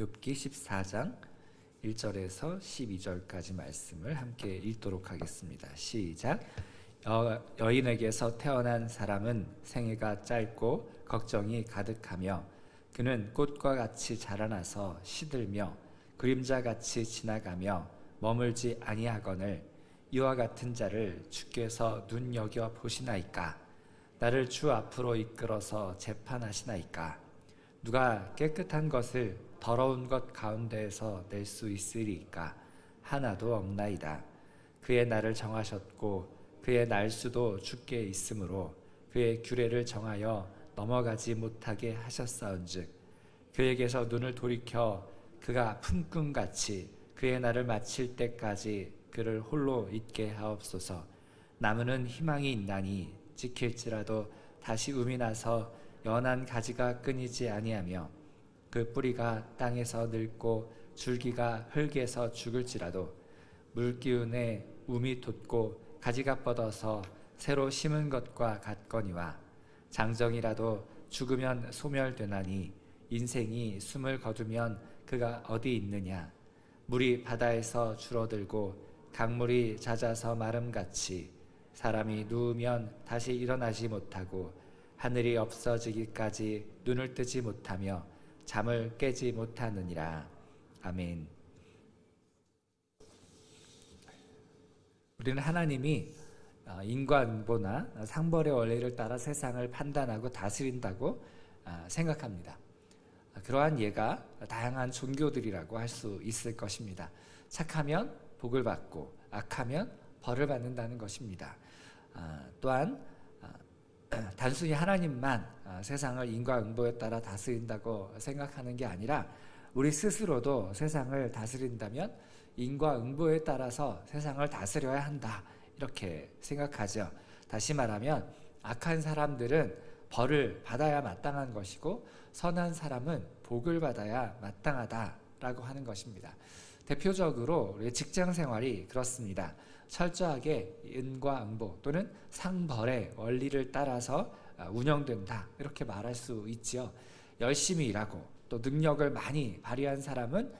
욥기 14장 1절에서 12절까지 말씀을 함께 읽도록 하겠습니다. 시작. 여, 여인에게서 태어난 사람은 생애가 짧고 걱정이 가득하며 그는 꽃과 같이 자라나서 시들며 그림자 같이 지나가며 머물지 아니하거늘 이와 같은 자를 주께서 눈여겨 보시나이까 나를 주 앞으로 이끌어서 재판하시나이까 누가 깨끗한 것을 더러운 것 가운데에서 낼 수 있으리까 하나도 없나이다. 그의 날을 정하셨고 그의 날수도 주께 있으므로 그의 규례를 정하여 넘어가지 못하게 하셨사온즉 그에게서 눈을 돌이켜 그가 품꾼같이 그의 날을 마칠 때까지 그를 홀로 있게 하옵소서. 나무는 희망이 있나니 지킬지라도 다시 음이 나서 연한 가지가 끊이지 아니하며 그 뿌리가 땅에서 늙고 줄기가 흙에서 죽을지라도 물기운에 um이 돋고 가지가 뻗어서 새로 심은 것과 같거니와 장정이라도 죽으면 소멸되나니 인생이 숨을 거두면 그가 어디 있느냐? 물이 바다에서 줄어들고 강물이 잦아서 마름같이 사람이 누우면 다시 일어나지 못하고 하늘이 없어지기까지 눈을 뜨지 못하며 잠을 깨지 못하느니라 아멘. 우리는 하나님이 어, 인과응보나 상벌의 원리를 따라 세상을 판단하고 다스린다고 아, 생각합니다. 아, 그러한 예가 다양한 종교들이라고 할 수 있을 것입니다. 착하면 복을 받고 악하면 벌을 받는다는 것입니다. 아, 또한 단순히 하나님만 세상을 인과응보에 따라 다스린다고 생각하는 게 아니라 우리 스스로도 세상을 다스린다면 인과응보에 따라서 세상을 다스려야 한다 이렇게 생각하죠. 다시 말하면 악한 사람들은 벌을 받아야 마땅한 것이고 선한 사람은 복을 받아야 마땅하다라고 하는 것입니다. 대표적으로 우리 직장 생활이 그렇습니다. 철저하게 인과 응보 또는 상벌의 원리를 따라서 운영된다 이렇게 말할 수 있지요. 열심히 일하고 또 능력을 많이 발휘한 사람은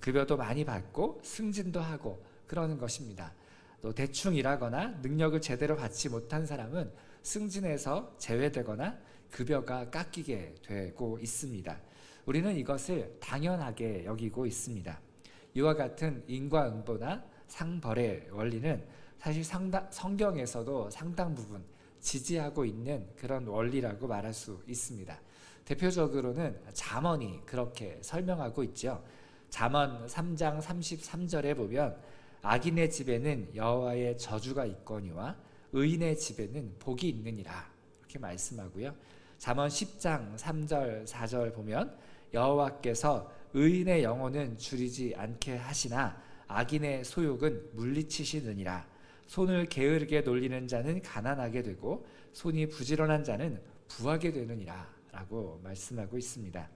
급여도 많이 받고 승진도 하고 그러는 것입니다. 또 대충 일하거나 능력을 제대로 받지 못한 사람은 승진에서 제외되거나 급여가 깎이게 되고 있습니다. 우리는 이것을 당연하게 여기고 있습니다. 이와 같은 인과응보나 상벌의 원리는 사실 상당, 성경에서도 상당 부분 지지하고 있는 그런 원리라고 말할 수 있습니다. 대표적으로는 잠언이 그렇게 설명하고 있죠. 잠언 3장 33절에 보면 악인의 집에는 여호와의 저주가 있거니와 의인의 집에는 복이 있느니라 이렇게 말씀하고요. 잠언 10장 3절 4절 보면 여호와께서 의인의 영혼은 줄이지 않게 하시나 악인의 소욕은 물리치시느니라 손을 게으르게 놀리는 자는 가난하게 되고 손이 부지런한 자는 부하게 되느니라 라고 말씀하고 있습니다.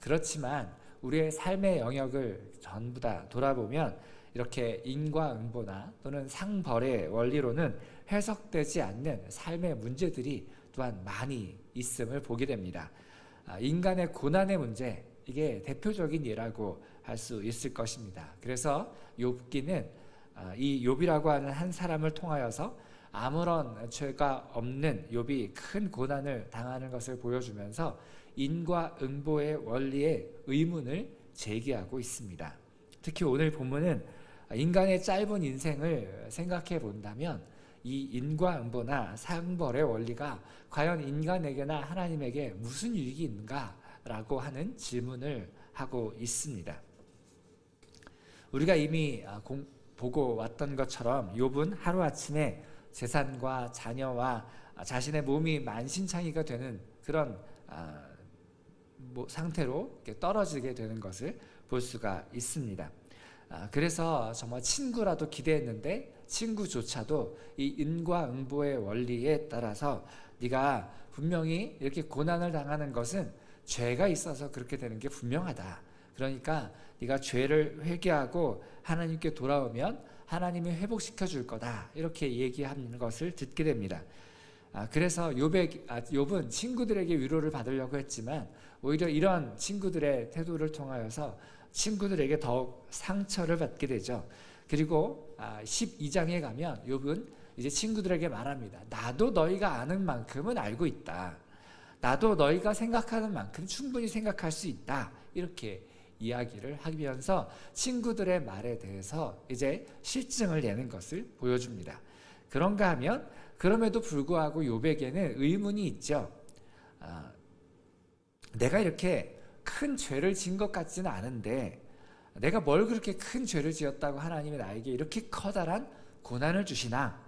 그렇지만 우리의 삶의 영역을 전부 다 돌아보면 이렇게 인과응보나 또는 상벌의 원리로는 해석되지 않는 삶의 문제들이 또한 많이 있음을 보게 됩니다. 아, 인간의 고난의 문제 이게 대표적인 예라고 할 수 있을 것입니다. 그래서 욥기는 아, 이 욥이라고 하는 한 사람을 통하여서 아무런 죄가 없는 욥이 큰 고난을 당하는 것을 보여주면서 인과응보의 원리에 의문을 제기하고 있습니다. 특히 오늘 본문은 인간의 짧은 인생을 생각해 본다면 이 인과응보나 상벌의 원리가 과연 인간에게나 하나님에게 무슨 유익이 있는가라고 하는 질문을 하고 있습니다. 우리가 이미 보고 왔던 것처럼 욥은 하루아침에 재산과 자녀와 자신의 몸이 만신창이가 되는 그런 아, 뭐 상태로 떨어지게 되는 것을 볼 수가 있습니다. 아, 그래서 정말 친구라도 기대했는데 친구조차도 이 인과응보의 원리에 따라서 네가 분명히 이렇게 고난을 당하는 것은 죄가 있어서 그렇게 되는 게 분명하다. 그러니까 네가 죄를 회개하고 하나님께 돌아오면 하나님이 회복시켜 줄 거다. 이렇게 얘기하는 것을 듣게 됩니다. 아, 그래서 욥의 아, 욥은 친구들에게 위로를 받으려고 했지만 오히려 이런 친구들의 태도를 통하여서 친구들에게 더욱 상처를 받게 되죠. 그리고 아, 12장에 가면 욥은 이제 친구들에게 말합니다. 나도 너희가 아는 만큼은 알고 있다. 나도 너희가 생각하는 만큼 충분히 생각할 수 있다. 이렇게 이야기를 하면서 친구들의 말에 대해서 이제 실증을 내는 것을 보여줍니다. 그런가 하면 그럼에도 불구하고 욥에게는 의문이 있죠. 아, 내가 이렇게 큰 죄를 진 것 같지는 않은데 내가 뭘 그렇게 큰 죄를 지었다고 하나님이 나에게 이렇게 커다란 고난을 주시나?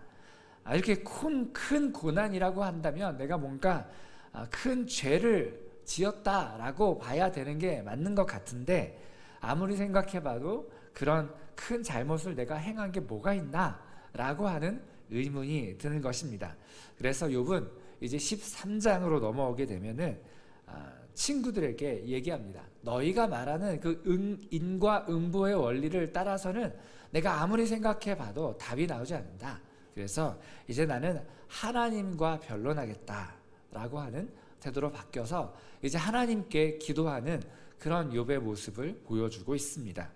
아, 이렇게 큰, 큰 고난이라고 한다면 내가 뭔가 아, 큰 죄를 지었다라고 봐야 되는 게 맞는 것 같은데 아무리 생각해봐도 그런 큰 잘못을 내가 행한 게 뭐가 있나라고 하는 의문이 드는 것입니다. 그래서 욥은 이제 13장으로 넘어오게 되면은 아, 친구들에게 얘기합니다. 너희가 말하는 그 응, 인과 응보의 원리를 따라서는 내가 아무리 생각해봐도 답이 나오지 않는다. 그래서 이제 나는 하나님과 변론하겠다라고 하는 태도로 바뀌어서 이제 하나님께 기도하는 그런 욥의 모습을 보여주고 있습니다.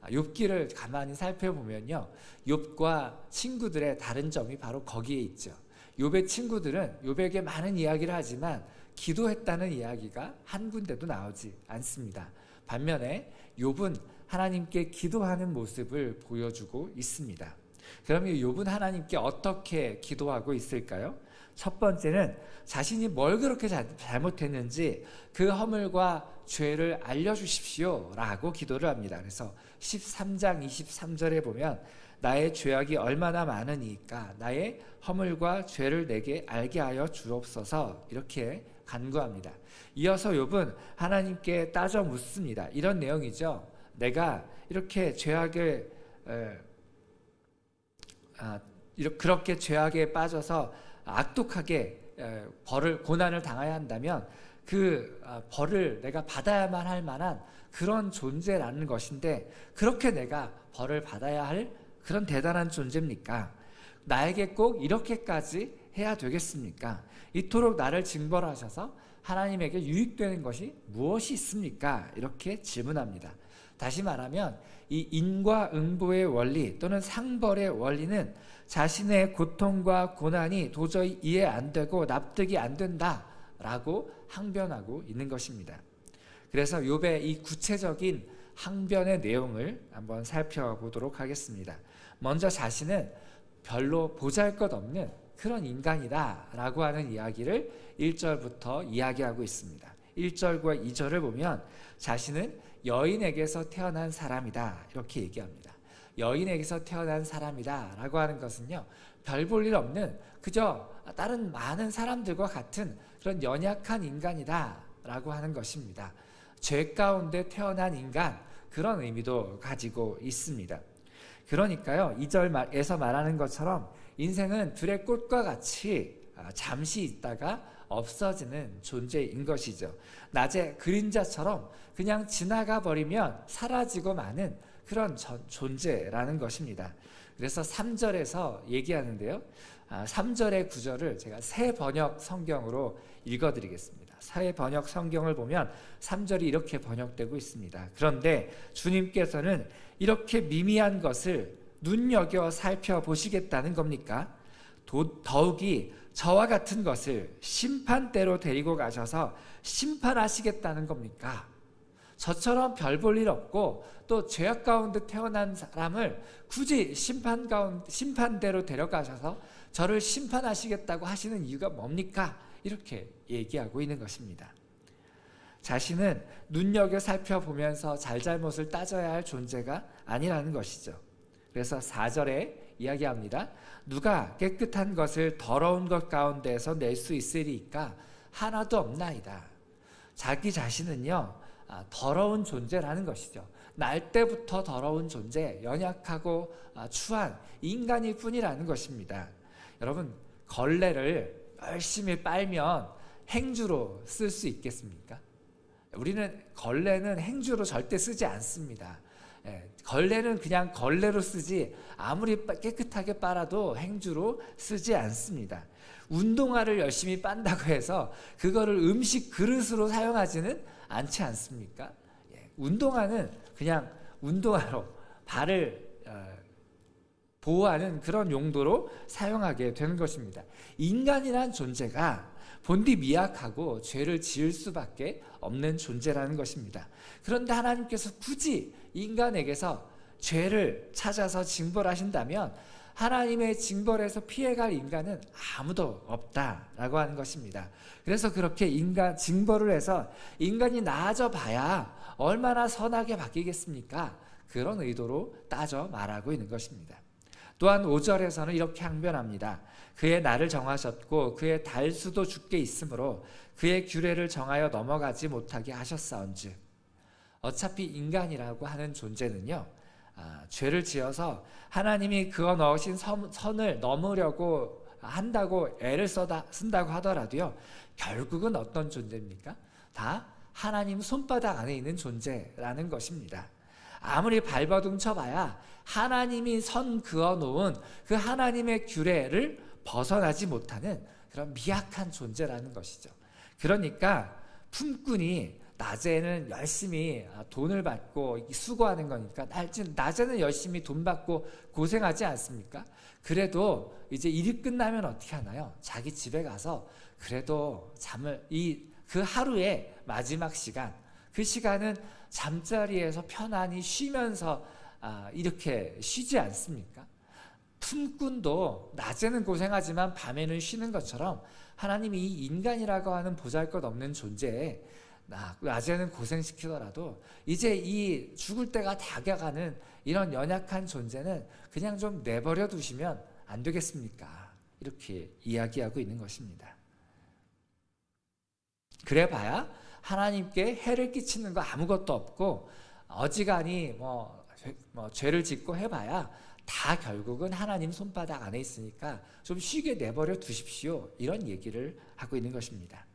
아, 욥기를 가만히 살펴보면요. 욥과 친구들의 다른 점이 바로 거기에 있죠. 욥의 친구들은 욥에게 많은 이야기를 하지만 기도했다는 이야기가 한 군데도 나오지 않습니다. 반면에 욥은 하나님께 기도하는 모습을 보여주고 있습니다. 그러면 욥은 하나님께 어떻게 기도하고 있을까요? 첫 번째는 자신이 뭘 그렇게 잘못했는지 그 허물과 죄를 알려주십시오 라고 기도를 합니다. 그래서 13장 23절에 보면 나의 죄악이 얼마나 많으니까 나의 허물과 죄를 내게 알게 하여 주옵소서 이렇게 간구합니다. 이어서 욥은 하나님께 따져 묻습니다. 이런 내용이죠. 내가 이렇게 죄악을 에, 아, 그렇게 죄악에 빠져서 악독하게 벌을 고난을 당해야 한다면 그 아, 벌을 내가 받아야만 할 만한 그런 존재라는 것인데 그렇게 내가 벌을 받아야 할 그런 대단한 존재입니까? 나에게 꼭 이렇게까지 해야 되겠습니까? 이토록 나를 징벌하셔서 하나님에게 유익되는 것이 무엇이 있습니까? 이렇게 질문합니다. 다시 말하면 이 인과 응보의 원리 또는 상벌의 원리는 자신의 고통과 고난이 도저히 이해 안 되고 납득이 안 된다라고 항변하고 있는 것입니다. 그래서 욥의 이 구체적인 항변의 내용을 한번 살펴보도록 하겠습니다. 먼저 자신은 별로 보잘것없는 그런 인간이다라고 하는 이야기를 1절부터 이야기하고 있습니다. 1절과 2절을 보면 자신은 여인에게서 태어난 사람이다 이렇게 얘기합니다. 여인에게서 태어난 사람이다 라고 하는 것은요 별 볼 일 없는 그저 다른 많은 사람들과 같은 그런 연약한 인간이다 라고 하는 것입니다. 죄 가운데 태어난 인간 그런 의미도 가지고 있습니다. 그러니까요 2절에서 말하는 것처럼 인생은 들의 꽃과 같이 아, 잠시 있다가 없어지는 존재인 것이죠. 낮의 그림자처럼 그냥 지나가 버리면 사라지고 마는 그런 존재라는 것입니다. 그래서 3절에서 얘기하는데요. 3절의 아, 구절을 제가 새 번역 성경으로 읽어드리겠습니다. 새 번역 성경을 보면 3절이 이렇게 번역되고 있습니다. 그런데 주님께서는 이렇게 미미한 것을 눈여겨 살펴보시겠다는 겁니까? 도, 더욱이 저와 같은 것을 심판대로 데리고 가셔서 심판하시겠다는 겁니까? 저처럼 별 볼 일 없고 또 죄악 가운데 태어난 사람을 굳이 심판 가운데 심판대로 데려가셔서 저를 심판하시겠다고 하시는 이유가 뭡니까? 이렇게 얘기하고 있는 것입니다. 자신은 눈여겨 살펴보면서 잘잘못을 따져야 할 존재가 아니라는 것이죠. 그래서 4절에 이야기합니다. 누가 깨끗한 것을 더러운 것 가운데서 낼 수 있으리까 하나도 없나이다. 자기 자신은요 아, 더러운 존재라는 것이죠. 날 때부터 더러운 존재, 연약하고 아, 추한 인간일 뿐이라는 것입니다. 여러분 걸레를 열심히 빨면 행주로 쓸 수 있겠습니까? 우리는 걸레는 행주로 절대 쓰지 않습니다. 예, 걸레는 그냥 걸레로 쓰지 아무리 깨끗하게 빨아도 행주로 쓰지 않습니다. 운동화를 열심히 빤다고 해서 그거를 음식 그릇으로 사용하지는 않지 않습니까? 예, 운동화는 그냥 운동화로 발을 어, 보호하는 그런 용도로 사용하게 되는 것입니다. 인간이란 존재가 본디 미약하고 죄를 지을 수밖에 없는 존재라는 것입니다. 그런데 하나님께서 굳이 인간에게서 죄를 찾아서 징벌하신다면 하나님의 징벌에서 피해갈 인간은 아무도 없다라고 하는 것입니다. 그래서 그렇게 인간 징벌을 해서 인간이 나아져 봐야 얼마나 선하게 바뀌겠습니까? 그런 의도로 따져 말하고 있는 것입니다. 또한 5절에서는 이렇게 항변합니다. 그의 날을 정하셨고 그의 달수도 죽게 있으므로 그의 규례를 정하여 넘어가지 못하게 하셨사온즉 어차피 인간이라고 하는 존재는요 아, 죄를 지어서 하나님이 그어 넣으신 선, 선을 넘으려고 한다고 애를 써다, 쓴다고 하더라도요 결국은 어떤 존재입니까? 다 하나님 손바닥 안에 있는 존재라는 것입니다. 아무리 발버둥 쳐봐야 하나님이 선 그어 놓은 그 하나님의 규례를 벗어나지 못하는 그런 미약한 존재라는 것이죠. 그러니까 품꾼이 낮에는 열심히 돈을 받고 수고하는 거니까 낮에는 열심히 돈 받고 고생하지 않습니까? 그래도 이제 일이 끝나면 어떻게 하나요? 자기 집에 가서 그래도 잠을 이 그 하루의 마지막 시간 그 시간은 잠자리에서 편안히 쉬면서 아, 이렇게 쉬지 않습니까? 품꾼도 낮에는 고생하지만 밤에는 쉬는 것처럼 하나님이 이 인간이라고 하는 보잘것 없는 존재에 낮에는 고생시키더라도 이제 이 죽을 때가 다가가는 이런 연약한 존재는 그냥 좀 내버려 두시면 안 되겠습니까? 이렇게 이야기하고 있는 것입니다. 그래 봐야 하나님께 해를 끼치는 거 아무것도 없고 어지간히 뭐, 뭐 죄를 짓고 해봐야 다 결국은 하나님 손바닥 안에 있으니까 좀 쉬게 내버려 두십시오. 이런 얘기를 하고 있는 것입니다.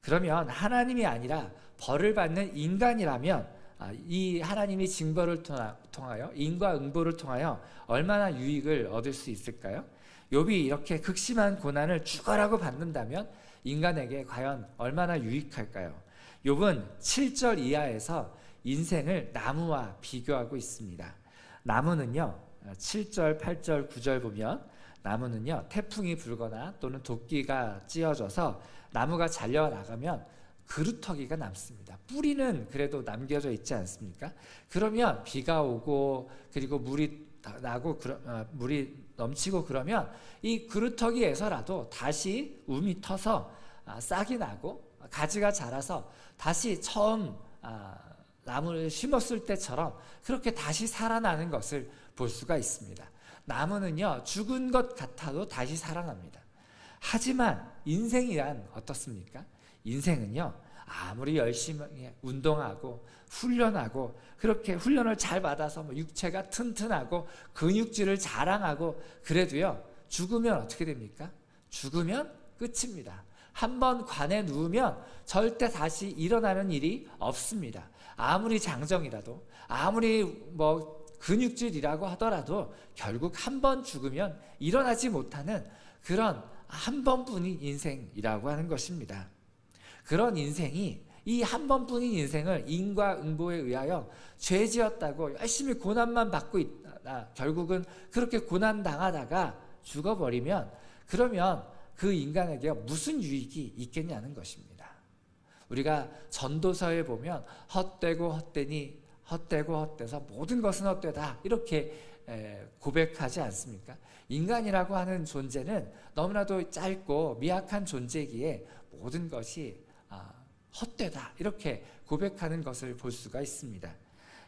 그러면 하나님이 아니라 벌을 받는 인간이라면 아, 이 하나님이 징벌을 통하여 인과 응보를 통하여 얼마나 유익을 얻을 수 있을까요? 욥이 이렇게 극심한 고난을 죽어라고 받는다면 인간에게 과연 얼마나 유익할까요? 욥은 7절 이하에서 인생을 나무와 비교하고 있습니다. 나무는요, 7절, 8절, 9절 보면 나무는요 태풍이 불거나 또는 도끼가 찧어져서 나무가 잘려 나가면 그루터기가 남습니다. 뿌리는 그래도 남겨져 있지 않습니까? 그러면 비가 오고 그리고 물이 나고 어, 물이 넘치고 그러면 이 그루터기에서라도 다시 움이 터서 아, 싹이 나고 가지가 자라서 다시 처음 아, 나무를 심었을 때처럼 그렇게 다시 살아나는 것을 볼 수가 있습니다. 나무는요, 죽은 것 같아도 다시 살아납니다. 하지만 인생이란 어떻습니까? 인생은요, 아무리 열심히 운동하고 훈련하고 그렇게 훈련을 잘 받아서 뭐 육체가 튼튼하고 근육질을 자랑하고 그래도요, 죽으면 어떻게 됩니까? 죽으면 끝입니다. 한번 관에 누우면 절대 다시 일어나는 일이 없습니다. 아무리 장정이라도, 아무리 뭐 근육질이라고 하더라도 결국 한 번 죽으면 일어나지 못하는 그런 한 번뿐인 인생이라고 하는 것입니다. 그런 인생이 이 한 번뿐인 인생을 인과응보에 의하여 죄 지었다고 열심히 고난만 받고 있다. 결국은 그렇게 고난 당하다가 죽어버리면 그러면 그 인간에게 무슨 유익이 있겠냐는 것입니다. 우리가 전도서에 보면 헛되고 헛되니 헛되고 헛돼서 모든 것은 헛되다 이렇게 고백하지 않습니까? 인간이라고 하는 존재는 너무나도 짧고 미약한 존재기에 모든 것이 아, 헛되다 이렇게 고백하는 것을 볼 수가 있습니다.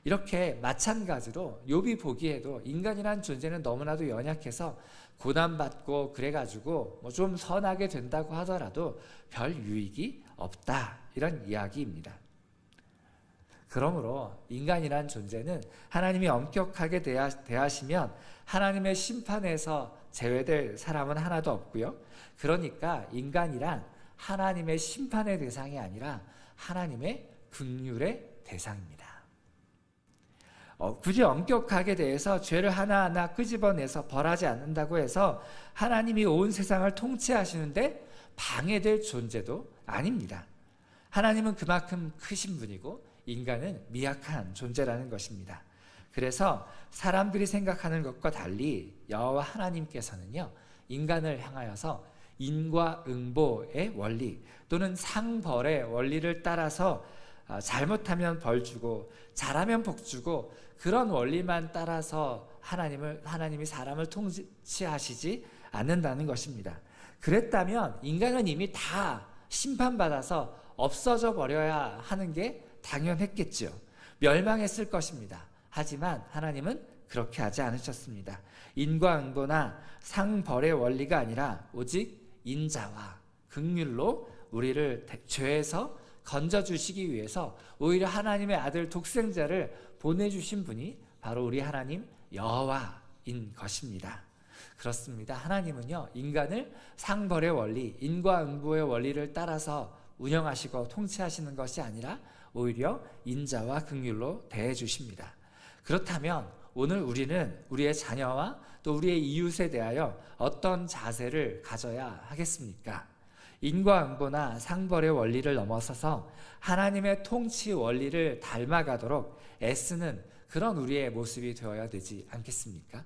이렇게 마찬가지로 욥이 보기에도 인간이란 존재는 너무나도 연약해서 고난받고 그래가지고 뭐 좀 선하게 된다고 하더라도 별 유익이 없다 이런 이야기입니다. 그러므로 인간이란 존재는 하나님이 엄격하게 대하시면 하나님의 심판에서 제외될 사람은 하나도 없고요. 그러니까 인간이란 하나님의 심판의 대상이 아니라 하나님의 극률의 대상입니다. 어, 굳이 엄격하게 대해서 죄를 하나하나 끄집어내서 벌하지 않는다고 해서 하나님이 온 세상을 통치하시는데 방해될 존재도 아닙니다. 하나님은 그만큼 크신 분이고 인간은 미약한 존재라는 것입니다. 그래서 사람들이 생각하는 것과 달리 여호와 하나님께서는요 인간을 향하여서 인과응보의 원리 또는 상벌의 원리를 따라서 아, 잘못하면 벌 주고 잘하면 복 주고 그런 원리만 따라서 하나님을 하나님이 사람을 통치하시지 않는다는 것입니다. 그랬다면 인간은 이미 다 심판받아서 없어져 버려야 하는 게 당연했겠지요. 멸망했을 것입니다. 하지만 하나님은 그렇게 하지 않으셨습니다. 인과응보나 상벌의 원리가 아니라 오직 인자와 극률로 우리를 죄에서 건져 주시기 위해서 오히려 하나님의 아들 독생자를 보내 주신 분이 바로 우리 하나님 여호와인 것입니다. 그렇습니다. 하나님은요, 인간을 상벌의 원리, 인과응보의 원리를 따라서 운영하시고 통치하시는 것이 아니라 오히려 인자와 극률로 대해 주십니다. 그렇다면 오늘 우리는 우리의 자녀와 또 우리의 이웃에 대하여 어떤 자세를 가져야 하겠습니까? 인과응보나 상벌의 원리를 넘어서서 하나님의 통치 원리를 닮아가도록 애쓰는 그런 우리의 모습이 되어야 되지 않겠습니까?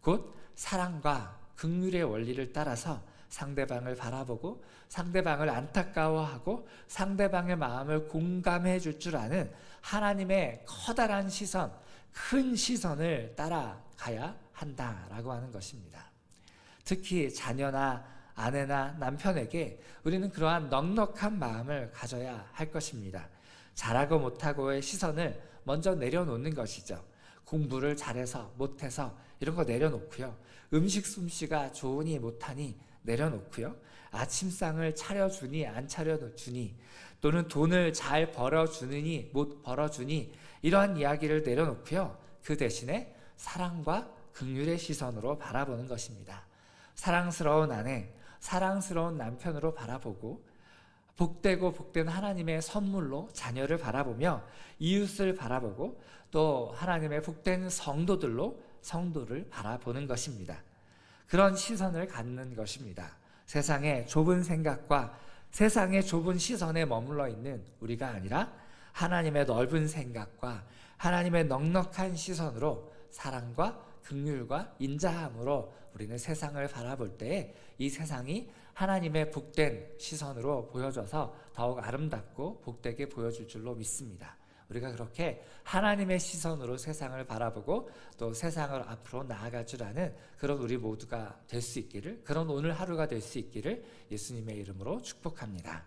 곧 사랑과 극률의 원리를 따라서 상대방을 바라보고 상대방을 안타까워하고 상대방의 마음을 공감해 줄 줄 아는 하나님의 커다란 시선, 큰 시선을 따라가야 한다라고 하는 것입니다. 특히 자녀나 아내나 남편에게 우리는 그러한 넉넉한 마음을 가져야 할 것입니다. 잘하고 못하고의 시선을 먼저 내려놓는 것이죠. 공부를 잘해서 못해서 이런 거 내려놓고요. 음식 솜씨가 좋으니 못하니 내려놓고요. 아침상을 차려주니 안 차려주니 또는 돈을 잘 벌어주느니 못 벌어주니 이러한 이야기를 내려놓고요. 그 대신에 사랑과 극률의 시선으로 바라보는 것입니다. 사랑스러운 아내, 사랑스러운 남편으로 바라보고 복되고 복된 하나님의 선물로 자녀를 바라보며 이웃을 바라보고 또 하나님의 복된 성도들로 성도를 바라보는 것입니다. 그런 시선을 갖는 것입니다. 세상의 좁은 생각과 세상의 좁은 시선에 머물러 있는 우리가 아니라 하나님의 넓은 생각과 하나님의 넉넉한 시선으로 사랑과 극률과 인자함으로 우리는 세상을 바라볼 때이 세상이 하나님의 복된 시선으로 보여져서 더욱 아름답고 복되게 보여줄 줄로 믿습니다. 우리가 그렇게 하나님의 시선으로 세상을 바라보고 또 세상을 앞으로 아는 그런 우리 모두가 될 수 있기를 그런 오늘 하루가 될 수 있기를 예수님의 이름으로 축복합니다.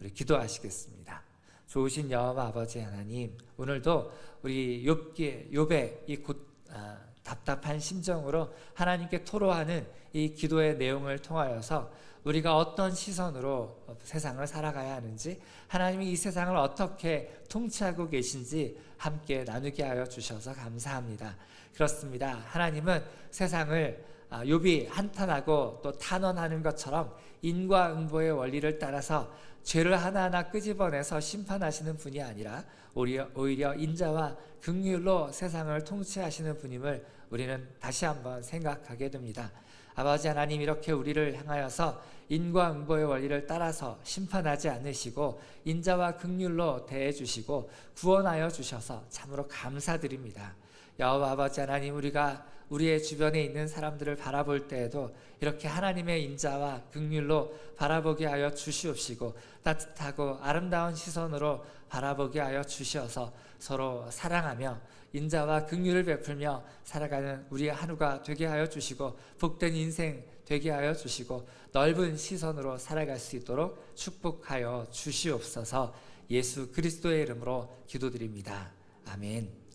우리 기도하시겠습니다. 좋으신 여호와 아버지 하나님 오늘도 우리 욥기 욥의 이곧 아, 답답한 심정으로 하나님께 토로하는 이 기도의 내용을 통하여서 우리가 어떤 시선으로 세상을 살아가야 하는지 하나님이 이 세상을 어떻게 통치하고 계신지 함께 나누게 하여 주셔서 감사합니다. 그렇습니다. 하나님은 세상을 아, 욥이 한탄하고 또 탄원하는 것처럼 인과응보의 원리를 따라서 죄를 하나하나 끄집어내서 심판하시는 분이 아니라 오히려 인자와 극률로 세상을 통치하시는 분임을 우리는 다시 한번 생각하게 됩니다. 아버지 하나님 이렇게 우리를 향하여서 인과응보의 원리를 따라서 심판하지 않으시고 인자와 극률로 대해 주시고 구원하여 주셔서 참으로 감사드립니다. 여호와 아버지 하나님 우리가 우리의 주변에 있는 사람들을 바라볼 때에도 이렇게 하나님의 인자와 극률로 바라보게 하여 주시옵시고 따뜻하고 아름다운 시선으로 바라보게 하여 주시어서 서로 사랑하며 인자와 긍휼을 베풀며 살아가는 우리의 하루가 되게 하여 주시고 복된 인생 되게 하여 주시고 넓은 시선으로 살아갈 수 있도록 축복하여 주시옵소서 예수 그리스도의 이름으로 기도드립니다. 아멘.